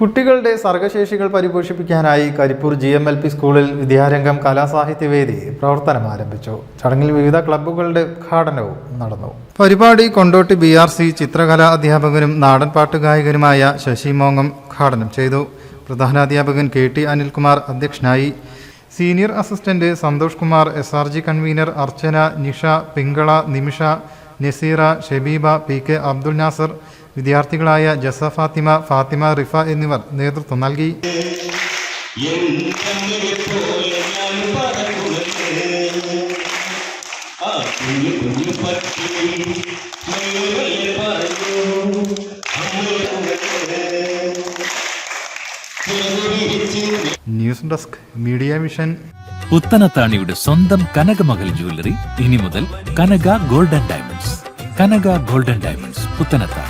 കുട്ടികളുടെ സർഗശേഷികൾ പരിപോഷിപ്പിക്കാനായി Karippur G M L P സ്കൂളിൽ വിദ്യാരംഗം കലാസാഹിത്യവേദി പ്രവർത്തനം ആരംഭിച്ചു. ചടങ്ങിൽ വിവിധ ക്ലബ്ബുകളുടെ ഉദ്ഘാടനവും നടന്നു. പരിപാടി കൊണ്ടോട്ടി ബി ആർ സി ചിത്രകലാ അധ്യാപകനും നാടൻ പാട്ടുഗായകനുമായ ശശി മോങ്ങം ഉദ്ഘാടനം ചെയ്തു. പ്രധാനാധ്യാപകൻ കെ ടി അനിൽകുമാർ അധ്യക്ഷനായി. Senior assistant Santhosh Kumar S R G convener Archana Nisha Pingala Nimisha Naseera Shebeeba P K Abdul Nasar വിദ്യാർത്ഥികളായ Jasa Fathima Fathima Rifa എന്നിവർ നേതൃത്വം നൽകി. News desk media mission. പുത്തനത്താണിയുടെ സ്വന്തം കനകമകൽ ജ്വല്ലറി ഇനി മുതൽ Kanaka golden diamonds. Kanaka golden diamonds Puthanathani